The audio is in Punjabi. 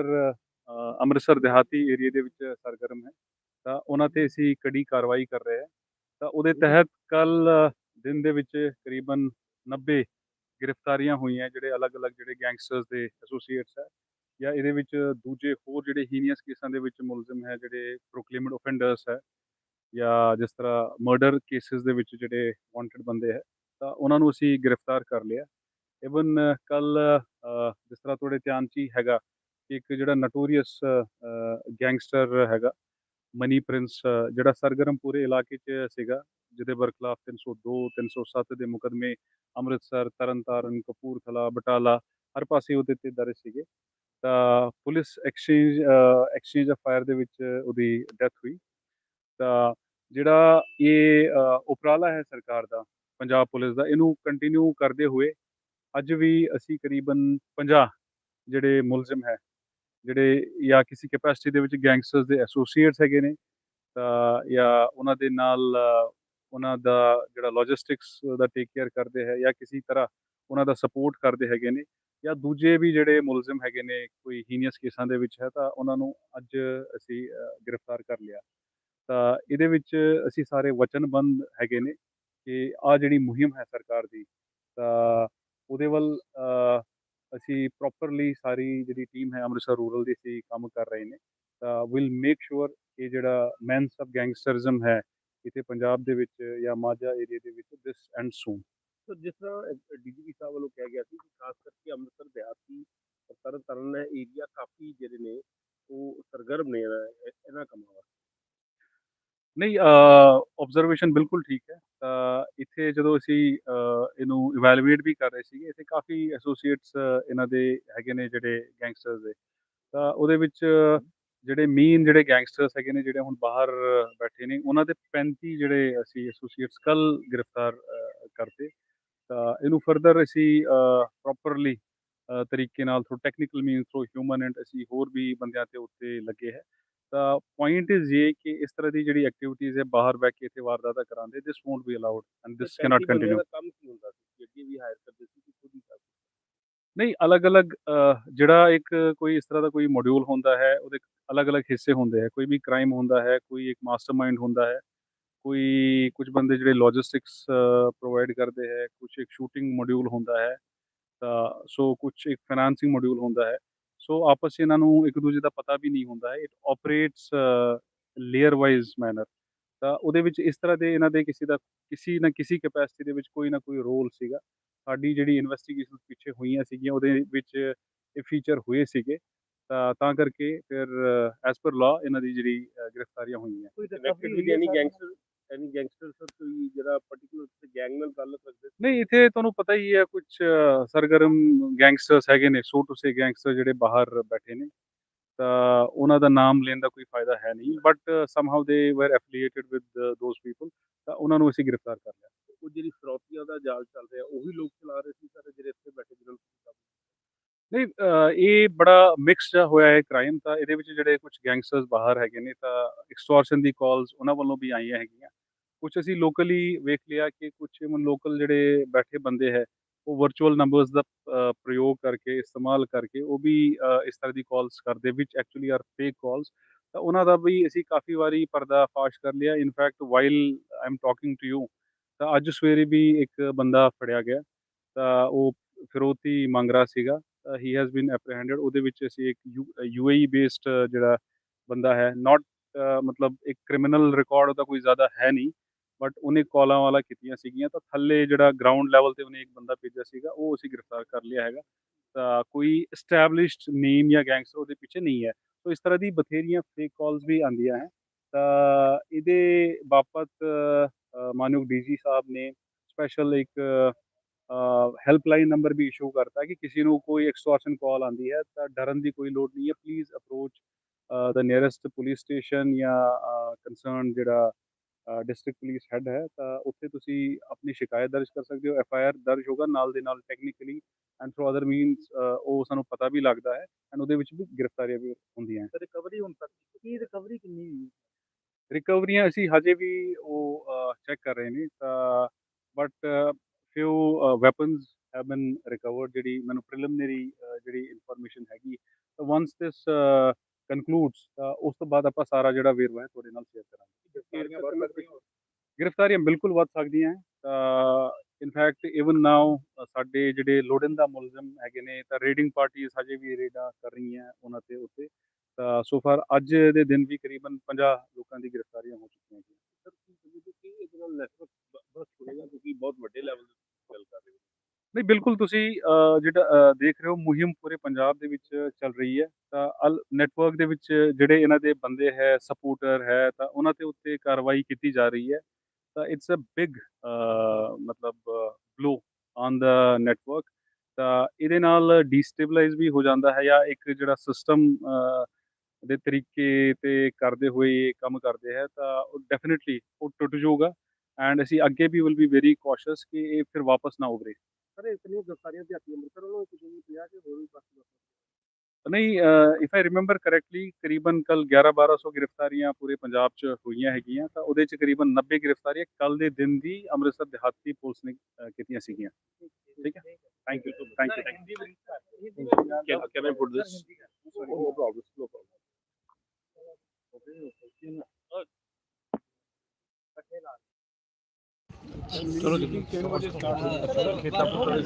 ਅ, ਅੰਮ੍ਰਿਤਸਰ ਦਿਹਾਤੀ ਏਰੀਆ ਦੇ ਵਿੱਚ ਸਰਗਰਮ ਹੈ। ਤਾਂ ਉਹਨਾਂ ਤੇ ਅਸੀਂ ਕੜੀ ਕਾਰਵਾਈ ਕਰ ਰਹੇ ਹਾਂ। ਤਾਂ ਉਹਦੇ ਤਹਿਤ ਕੱਲ ਦਿਨ ਦੇ ਵਿੱਚ ਕਰੀਬਨ 90 ਗ੍ਰਿਫਤਾਰੀਆਂ ਹੋਈਆਂ ਜਿਹੜੇ ਅਲੱਗ-ਅਲੱਗ ਜਿਹੜੇ ਗੈਂਗਸਟਰਸ ਦੇ ਐਸੋਸੀਏਟਸ ਹੈ ਜਾਂ ਇਹਦੇ ਵਿੱਚ ਦੂਜੇ ਹੋਰ ਜਿਹੜੇ ਹੀਨੀਅਸ ਕੇਸਾਂ ਦੇ ਵਿੱਚ ਮੁਲਜ਼ਮ ਹੈ ਜਿਹੜੇ ਪ੍ਰੋਕਲੇਮਡ ਆਫੈਂਡਰਸ ਹੈ ਜਾਂ ਜਿਸ ਤਰ੍ਹਾਂ ਮਰਡਰ ਕੇਸਿਸ ਦੇ ਵਿੱਚ ਜਿਹੜੇ ਵਾਂਟਡ ਬੰਦੇ ਹੈ ਤਾਂ ਉਹਨਾਂ ਨੂੰ ਅਸੀਂ ਗ੍ਰਿਫਤਾਰ ਕਰ ਲਿਆ। ਇਵਨ ਕੱਲ ਜਿਸ ਤਰ੍ਹਾਂ ਤੁਹਾਡੇ ਧਿਆਨ 'ਚ ਹੀ ਹੈਗਾ ਇੱਕ ਜਿਹੜਾ ਨਟੋਰੀਅਸ ਗੈਂਗਸਟਰ ਹੈਗਾ, ਮਨੀ ਪ੍ਰਿੰਸ, ਜਿਹੜਾ ਸਰਗਰਮ ਪੂਰੇ ਇਲਾਕੇ 'ਚ ਸੀਗਾ, ਜਿਹਦੇ ਬਰਖਲਾਫ 302 307 ਦੇ ਮੁਕਦਮੇ ਅੰਮ੍ਰਿਤਸਰ, ਤਰਨਤਾਰਨ, ਕਪੂਰਥਲਾ, ਬਟਾਲਾ, ਹਰ ਪਾਸੇ ਉਹਦੇ ਤੇ ਦਰਜ ਸੀਗੇ। ਤਾਂ police exchange exchange of fire ਦੇ ਵਿੱਚ ਉਹਦੀ ਡੈਥ ਹੋਈ। ਤਾਂ ਜਿਹੜਾ ਇਹ ਉਪਰਾਲਾ ਹੈ ਸਰਕਾਰ ਦਾ, ਪੰਜਾਬ ਪੁਲਿਸ ਦਾ, ਇਹਨੂੰ ਕੰਟੀਨਿਊ ਕਰਦੇ ਹੋਏ ਅੱਜ ਵੀ ਅਸੀਂ ਕਰੀਬਨ 50 ਜਿਹੜੇ ਮੁਲਜ਼ਮ ਹੈ ਜਿਹੜੇ ਜਾਂ ਕਿਸੇ ਕੈਪੈਸਿਟੀ ਦੇ ਵਿੱਚ ਗੈਂਗਸਟਰਸ ਦੇ ਐਸੋਸੀਏਟਸ ਹੈਗੇ ਨੇ, ਤਾਂ ਜਾਂ ਉਹਨਾਂ ਦੇ ਨਾਲ, ਉਹਨਾਂ ਦਾ ਜਿਹੜਾ ਲੌਜਿਸਟਿਕਸ ਦਾ ਟੇਕ ਕੇਅਰ ਕਰਦੇ ਹੈ ਜਾਂ ਕਿਸੇ ਤਰ੍ਹਾਂ ਉਹਨਾਂ ਦਾ ਸਪੋਰਟ ਕਰਦੇ ਹੈਗੇ ਨੇ ਜਾਂ ਦੂਜੇ ਵੀ ਜਿਹੜੇ ਮੁਲਜ਼ਮ ਹੈਗੇ ਨੇ, ਕੋਈ ਹੀਨੀਅਸ ਕੇਸਾਂ ਦੇ ਵਿੱਚ ਹੈ ਤਾਂ ਉਹਨਾਂ ਨੂੰ ਅੱਜ ਅਸੀਂ ਗ੍ਰਿਫਤਾਰ ਕਰ ਲਿਆ। ਤਾਂ ਇਹਦੇ ਵਿੱਚ ਅਸੀਂ ਸਾਰੇ ਵਚਨਬੰਦ ਹੈਗੇ ਨੇ ਕਿ ਆ ਜਿਹੜੀ ਮੁਹਿੰਮ ਹੈ ਸਰਕਾਰ ਦੀ, ਤਾਂ ਉਹਦੇ ਵੱਲ ਅਸੀਂ ਪ੍ਰੋਪਰਲੀ ਸਾਰੀ ਜਿਹੜੀ ਟੀਮ ਹੈ ਅੰਮ੍ਰਿਤਸਰ ਰੂਰਲ ਦੀ ਅਸੀਂ ਕੰਮ ਕਰ ਰਹੇ ਨੇ ਤਾਂ ਵਿਲ ਮੇਕ ਸ਼ੋਰ ਇਹ ਜਿਹੜਾ ਮੈਨਸ ਆਫ ਗੈਂਗਸਟਰਿਜ਼ਮ ਹੈ ਇੱਥੇ ਪੰਜਾਬ ਦੇ ਵਿੱਚ ਜਾਂ ਮਾਝਾ ਏਰੀਆ ਦੇ ਵਿੱਚ ਦਿਸ ਐਂਡ ਸੂਨ ਸੋ ਜਿਸ ਤਰ੍ਹਾਂ ਡੀਜੀਪੀ ਸਾਹਿਬ ਵੱਲੋਂ ਕਿਹਾ ਗਿਆ ਸੀ ਕਿ ਖਾਸ ਕਰਕੇ ਅੰਮ੍ਰਿਤਸਰ ਦਿਹਾਤੀ ਤਰਨ ਤਾਰਨ ਏਰੀਆ ਕਾਫੀ ਜਿਹੜੇ ਨੇ ਉਹ ਸਰਗਰਮ ਨੇ ਇਹਨਾਂ ਇਹਨਾਂ ਕੰਮਾਂ ਵਾਸਤੇ। ਨਹੀਂ ਆਬਜ਼ਰਵੇਸ਼ਨ ਬਿਲਕੁਲ ਠੀਕ ਹੈ। ਤਾਂ ਇੱਥੇ ਜਦੋਂ ਅਸੀਂ ਇਹਨੂੰ ਇਵੈਲੂਏਟ ਵੀ ਕਰ ਰਹੇ ਸੀਗੇ, ਇੱਥੇ ਕਾਫੀ ਐਸੋਸੀਏਟਸ ਇਹਨਾਂ ਦੇ ਹੈਗੇ ਨੇ ਜਿਹੜੇ ਗੈਂਗਸਟਰਸ ਦੇ। ਤਾਂ ਉਹਦੇ ਵਿੱਚ ਜਿਹੜੇ ਮੇਨ ਜਿਹੜੇ ਗੈਂਗਸਟਰਸ ਹੈਗੇ ਨੇ, ਜਿਹੜੇ ਹੁਣ ਬਾਹਰ ਬੈਠੇ ਨੇ, ਉਹਨਾਂ ਦੇ 35 ਜਿਹੜੇ ਅਸੀਂ ਐਸੋਸੀਏਟਸ ਕੱਲ ਗ੍ਰਿਫਤਾਰ ਕਰਤੇ ਤਾਂ ਇਹਨੂੰ ਫਰਦਰ ਅਸੀਂ ਪ੍ਰੋਪਰਲੀ ਤਰੀਕੇ ਨਾਲ through technical means through human and ਅਸੀਂ ਹੋਰ ਵੀ ਬੰਦਿਆਂ ਤੇ ਉੱਤੇ ਲੱਗੇ ਹੈ। ਤਾਂ ਪੁਆਇੰਟ ਇਜ਼ ਇਹ ਕਿ ਇਸ ਤਰ੍ਹਾਂ ਦੀ ਜਿਹੜੀ ਐਕਟੀਵਿਟੀਜ਼ ਹੈ ਬਾਹਰ ਬੈ ਕੇ ਇੱਥੇ ਵਾਰਦਾਤਾਂ ਕਰਾਉਂਦੇ this won't be allowed and this cannot continue ਦਾ ਕੰਮ ਕੀ ਹੁੰਦਾ ਸੀ? ਕਿ ਅੱਗੇ ਵੀ ਹਾਇਰ ਕਰਦੇ ਸੀ ਕਿ ਖੁਦ ਹੀ ਕਰਦੇ ਸੀ? ਨਹੀਂ ਅਲੱਗ-ਅਲੱਗ ਜਿਹੜਾ ਇੱਕ ਕੋਈ ਇਸ ਤਰ੍ਹਾਂ ਦਾ ਕੋਈ ਮੋਡਿਊਲ ਹੁੰਦਾ ਹੈ ਉਹਦੇ ਅਲੱਗ-ਅਲੱਗ ਹਿੱਸੇ ਹੁੰਦੇ ਹੈ ਕੋਈ ਵੀ ਕ੍ਰਾਈਮ ਹੁੰਦਾ ਹੈ ਕੋਈ ਇੱਕ ਮਾਸਟਰਮਾਈਂਡ ਹੁੰਦਾ ਹੈ ਕੋਈ ਕੁਝ ਬੰਦੇ ਜਿਹੜੇ ਲੌਜਿਸਟਿਕਸ ਪ੍ਰੋਵਾਈਡ ਕਰਦੇ ਹੈ ਕੁਝ ਇੱਕ ਸ਼ੂਟਿੰਗ ਮੋਡਿਊਲ ਹੁੰਦਾ ਹੈ ਤਾਂ ਸੋ ਕੁਝ ਇੱਕ ਫਾਈਨਾਂਸਿੰਗ ਮੋਡਿਊਲ ਹੁੰਦਾ ਹੈ। ਸੋ ਆਪਸ 'ਚ ਇਹਨਾਂ ਨੂੰ ਇੱਕ ਦੂਜੇ ਦਾ ਪਤਾ ਵੀ ਨਹੀਂ ਹੁੰਦਾ ਹੈ। It operates layer wise manner ਤਾਂ ਉਹਦੇ ਵਿੱਚ ਇਸ ਤਰ੍ਹਾਂ ਦੇ ਇਹਨਾਂ ਦੇ ਕਿਸੇ ਦਾ ਕਿਸੇ ਨਾ ਕਿਸੇ ਕੈਪੈਸਿਟੀ ਦੇ ਵਿੱਚ ਕੋਈ ਨਾ ਕੋਈ ਰੋਲ ਸੀਗਾ। ਸਾਡੀ ਜਿਹੜੀ ਇਨਵੈਸਟੀਗੇਸ਼ਨ ਪਿੱਛੇ ਹੋਈਆਂ ਸੀਗੀਆਂ ਉਹਦੇ ਵਿੱਚ ਇਹ ਫੀਚਰ ਹੋਏ ਸੀਗੇ। ਤਾਂ ਤਾਂ ਕਰਕੇ ਫਿਰ ਐਸ ਪਰ ਲਾ ਇਹਨਾਂ ਦੀ ਜਿਹੜੀ ਗ੍ਰਿਫਤਾਰੀਆਂ ਹੋਈਆਂ। ਕੋਈ ਕਨੈਕਟਡ ਵੀ any gangster any gangster sir ਕੋਈ ਜਿਹੜਾ ਪਾਰਟਿਕੂਲਰ ਗੈਂਗ ਨਾਲ ਗੱਲ ਕਰਦੇ ਸੀ? ਨਹੀਂ ਇੱਥੇ ਤੁਹਾਨੂੰ ਪਤਾ ਹੀ ਹੈ ਕੁਝ ਸਰਗਰਮ ਗੈਂਗਸਟਰਸ ਹੈਗੇ ਨੇ ਸੋ ਟੂ ਸੇ ਗੈਂਗਸਟਰ ਜਿਹੜੇ ਬਾਹਰ ਬੈਠੇ ਨੇ। ਤਾਂ ਉਹਨਾਂ ਦਾ ਨਾਮ ਲੈਣ ਦਾ ਕੋਈ ਫਾਇਦਾ ਹੈ ਨਹੀਂ ਬਟ ਸਮਹਾਉ ਦੇ ਵਰ ਐਫੀਲੀਏਟਡ ਵਿਦ ਦੋਸ ਪੀਪਲ ਤਾਂ ਉਹਨਾਂ ਨੂੰ ਅਸੀਂ ਗ੍ਰਿਫਤਾਰ ਕਰ ਲਿਆ। ਉਹ ਜਿਹੜੀ ਫਰੌਤੀਆਂ ਦਾ ਜਾਲ ਚੱਲ ਰਿਹਾ ਉਹੀ ਲੋਕ ਚਲਾ ਰਹੇ ਸੀ ਸਾਰੇ ਜਿਹੜੇ ਇੱਥੇ ਬੈਠੇ ਜਿਹਨਾਂ ਨੂੰ ਤੁਸੀਂ ਕਾਬੂ ਨਹੀਂ ਇਹ ਬੜਾ ਮਿਕਸ ਹੋਇਆ ਹੈ ਕ੍ਰਾਈਮ ਤਾਂ ਇਹਦੇ ਵਿੱਚ ਜਿਹੜੇ ਕੁਝ ਗੈਂਗਸਟਰਸ ਬਾਹਰ ਹੈਗੇ ਨੇ ਤਾਂ ਐਕਸਟੋਰਸ਼ਨ ਦੀ ਕਾਲਸ ਉਹਨਾਂ ਵੱਲੋਂ ਵੀ ਆਈਆਂ ਹੈਗੀਆਂ। ਕੁਝ ਅਸੀਂ ਲੋਕਲੀ ਵੇਖ ਲਿਆ ਕਿ ਕੁਝ ਮਨ ਲੋਕਲ ਜਿਹੜੇ ਬੈਠੇ ਬੰਦੇ ਹੈ, ਉਹ ਵਰਚੁਅਲ ਨੰਬਰਸ ਦਾ ਪ੍ਰਯੋਗ ਕਰਕੇ, ਇਸਤੇਮਾਲ ਕਰਕੇ ਉਹ ਵੀ ਇਸ ਤਰ੍ਹਾਂ ਦੀ ਕਾਲਸ ਕਰਦੇ ਵਿਚ ਐਕਚੁਅਲੀ ਆਰ ਫੇਕ ਕਾਲਸ ਤਾਂ ਉਹਨਾਂ ਦਾ ਵੀ ਅਸੀਂ ਕਾਫੀ ਵਾਰੀ ਪਰਦਾ ਫਾਸ਼ ਕਰ ਲਿਆ। In fact while I am talking to you ਤਾਂ ਅੱਜ ਸਵੇਰੇ ਵੀ ਇੱਕ ਬੰਦਾ ਫੜਿਆ ਗਿਆ। ਤਾਂ ਉਹ ਫਿਰੋਤੀ ਮੰਗਰਾ ਸੀਗਾ। ਹੀ ਹੈਜ਼ ਬੀਨ ਐਪਰੀਹੈਂਡਡ ਉਹਦੇ ਵਿੱਚ ਅਸੀਂ ਇੱਕ ਯੂਏਈ ਬੇਸਡ ਜਿਹੜਾ ਬੰਦਾ ਹੈ ਨਾਟ ਮਤਲਬ ਇੱਕ ਕ੍ਰਿਮੀਨਲ ਰਿਕਾਰਡ ਉਹਦਾ ਕੋਈ ਜ਼ਿਆਦਾ ਹੈ ਨਹੀਂ। ਬਟ ਉਹਨੇ ਕਾਲਾਂ ਵਾਲਾ ਕੀਤੀਆਂ ਸੀਗੀਆਂ ਤਾਂ ਥੱਲੇ ਜਿਹੜਾ ਗਰਾਊਂਡ ਲੈਵਲ ਤੇ ਉਹਨੇ ਇੱਕ ਬੰਦਾ ਭੇਜਿਆ ਸੀਗਾ ਉਹ ਅਸੀਂ ਗ੍ਰਿਫਤਾਰ ਕਰ ਲਿਆ ਹੈਗਾ। ਤਾਂ ਕੋਈ ਐਸਟੈਬਲਿਸ਼ਡ ਨੇਮ ਜਾਂ ਗੈਂਗਸਟਰ ਉਹਦੇ ਪਿੱਛੇ ਨਹੀਂ ਹੈ। ਸੋ ਇਸ ਤਰ੍ਹਾਂ ਦੀ ਬਥੇਰੀਆਂ ਫੇਕ ਕਾਲਸ ਵੀ ਆਉਂਦੀਆਂ ਹੈ। ਤਾਂ ਇਹਦੇ ਬਾਪਤ ਅ, ਮਾਨਯੋਗ ਡੀਜੀ ਸਾਹਿਬ ਨੇ ਸਪੈਸ਼ਲ ਇੱਕ ਹੈਲਪਲਾਈਨ ਨੰਬਰ ਵੀ ਇਸ਼ੂ ਕਰਤਾ ਕਿ ਕਿਸੇ ਨੂੰ ਕੋਈ ਐਕਸਟੋਰਸ਼ਨ ਕਾਲ ਆਂਦੀ ਹੈ ਤਾਂ ਡਰਨ ਦੀ ਕੋਈ ਲੋੜ ਨਹੀਂ ਹੈ। Please approach the nearest police station ਜਾਂ ਕੰਸਰਨ ਜਿਹੜਾ ਡਿਸਟ੍ਰਿਕਟ ਪੁਲਿਸ ਹੈੱਡ ਹੈ ਤਾਂ ਉੱਥੇ ਤੁਸੀਂ ਆਪਣੀ ਸ਼ਿਕਾਇਤ ਦਰਜ ਕਰ ਸਕਦੇ ਹੋ ਐਫ ਆਈ ਆਰ ਦਰਜ ਹੋਗਾ ਨਾਲ ਦੇ ਨਾਲ technically and through other means ਉਹ ਸਾਨੂੰ ਪਤਾ ਵੀ ਲੱਗਦਾ ਹੈ ਐਂਡ ਉਹਦੇ ਵਿੱਚ ਵੀ ਗ੍ਰਿਫਤਾਰੀਆਂ ਵੀ ਹੁੰਦੀਆਂ ਹੈ। ਰਿਕਵਰੀ ਹੁਣ ਤੱਕ ਕੀ ਰਿਕਵਰੀ ਕਿੰਨੀ ਹੋਈ ਰਿਕਵਰੀਆਂ ਅਸੀਂ ਹਜੇ ਵੀ ਉਹ ਚੈੱਕ ਕਰ ਰਹੇ ਨੇ ਤਾਂ but few weapons have been recovered ਜਿਹੜੀ ਮੈਨੂੰ ਪ੍ਰੀਲਿਮਿਨਰੀ ਜਿਹੜੀ ਇਨਫੋਰਮੇਸ਼ਨ ਹੈਗੀ ਵਾਂਸ ਦਿਸ ਕਨਕਲੂਡਸ ਉਸ ਤੋਂ ਬਾਅਦ ਆਪਾਂ ਸਾਰਾ ਜਿਹੜਾ ਵੇਰਵਾ ਹੈ ਤੁਹਾਡੇ ਨਾਲ ਸ਼ੇਅਰ ਕਰਾਂਗੇ। ਗ੍ਰਿਫਤਾਰੀਆਂ ਬਿਲਕੁਲ ਵੱਧ ਸਕਦੀਆਂ ਹੈ। ਤਾਂ ਇਨਫੈਕਟ ਇਵਨ ਨਾਓ ਸਾਡੇ ਜਿਹੜੇ ਲੋੜਿੰਦਾ ਮੁਲਜ਼ਮ ਹੈਗੇ ਨੇ ਤਾਂ ਰੇਡਿੰਗ ਪਾਰਟੀਆਂ ਹਜੇ ਵੀ ਰੇਡਾਂ ਕਰ ਰਹੀਆਂ ਉਹਨਾਂ ਤੇ ਉੱਤੇ। ਤਾਂ ਸੋ ਫਾਰ ਅੱਜ ਦੇ ਦਿਨ ਵੀ ਕਰੀਬਨ 50 ਲੋਕਾਂ ਦੀ ਗ੍ਰਿਫਤਾਰੀਆਂ ਹੋ ਚੁੱਕੀਆਂ ਨੇ ਸਰ ਕੀ ਸਮਝਦੇ ਕਿ ਇਹਦੇ ਨਾਲ ਨੈਟਵਰਕ ਬਸ ਹੋਏਗਾ ਕਿਉਂਕਿ ਬਹੁਤ ਵੱਡੇ ਲੈਵਲ ਤੇ ਗੱਲ ਕਰ ਰਹੇ ਹੋ। ਨਹੀਂ ਬਿਲਕੁਲ ਤੁਸੀਂ ਜਿਹੜਾ ਦੇਖ ਰਹੇ ਹੋ ਮੁਹਿੰਮ ਪੂਰੇ ਪੰਜਾਬ ਦੇ ਵਿੱਚ ਚੱਲ ਰਹੀ ਹੈ। ਤਾਂ ਅਲ ਨੈਟਵਰਕ ਦੇ ਵਿੱਚ ਜਿਹੜੇ ਇਹਨਾਂ ਦੇ ਬੰਦੇ ਹੈ ਸਪੋਰਟਰ ਹੈ, ਤਾਂ ਉਹਨਾਂ ਤੇ ਉੱਤੇ ਕਾਰਵਾਈ ਕੀਤੀ ਜਾ ਰਹੀ ਹੈ। ਤਾਂ ਇਟਸ ਅ ਬਿਗ ਮਤਲਬ ਬਲੋ ਔਨ ਦਾ ਨੈਟਵਰਕ ਤਾਂ ਇਹਦੇ ਨਾਲ ਡੀਸਟੇਬਲਾਈਜ਼ ਵੀ ਹੋ ਜਾਂਦਾ ਹੈ ਜਾਂ ਇੱਕ ਜਿਹੜਾ ਸਿਸਟਮ ਦੇ ਤਰੀਕੇ ਤੇ ਕਰਦੇ ਹੋਏ ਕੰਮ ਕਰਦੇ ਹੈ, ਤਾਂ ਉਹ ਡੈਫੀਨਿਟਲੀ ਉਹ ਟੁੱਟ ਜਾਊਗਾ। ਐਂਡ ਅਸੀਂ ਅੱਗੇ ਵੀ ਵਿਲ ਬੀ ਵੈਰੀ ਕੌਸ਼ੀਅਸ ਕਿ ਇਹ ਫਿਰ ਵਾਪਸ ਨਾ ਉਭਰੇ। ਸਰ ਇਤਨੀ ਗ੍ਰਿਫਤਾਰੀਆਂ ਦਿਹਾਤੀ ਅੰਮ੍ਰਿਤਸਰ ਵੱਲੋਂ ਕਿਸੇ ਨੂੰ 50 ਕੇ ਹੋਰ ਵੀ ਬਾਕੀ ਨਹੀਂ ਇਫ ਆਈ ਰਿਮੈਂਬਰ ਕਰੈਕਟਲੀ ਕਰੀਬਨ ਕੱਲ 11 1200 ਗ੍ਰਿਫਤਾਰੀਆਂ ਪੂਰੇ ਪੰਜਾਬ 'ਚ ਹੋਈਆਂ ਹੈਗੀਆਂ ਤਾਂ ਉਹਦੇ 'ਚ ਕਰੀਬਨ 90 ਗ੍ਰਿਫਤਾਰੀਆਂ ਕੱਲ ਦੇ ਦਿਨ ਦੀ ਅੰਮ੍ਰਿਤਸਰ ਦਿਹਾਤੀ ਪੁਲਿਸ ਨੇ ਕੀਤੀਆਂ ਸੀਗੀਆਂ। ਠੀਕ ਹੈ? Thank you thank you Can, can I put this? No problem, no problem. ਚਲੋ ਜੀ 3 ਵਜੇ ਸਟਾਰਟ ਖੇਤਾਂ ਪੁੱਤਰ ਦੇ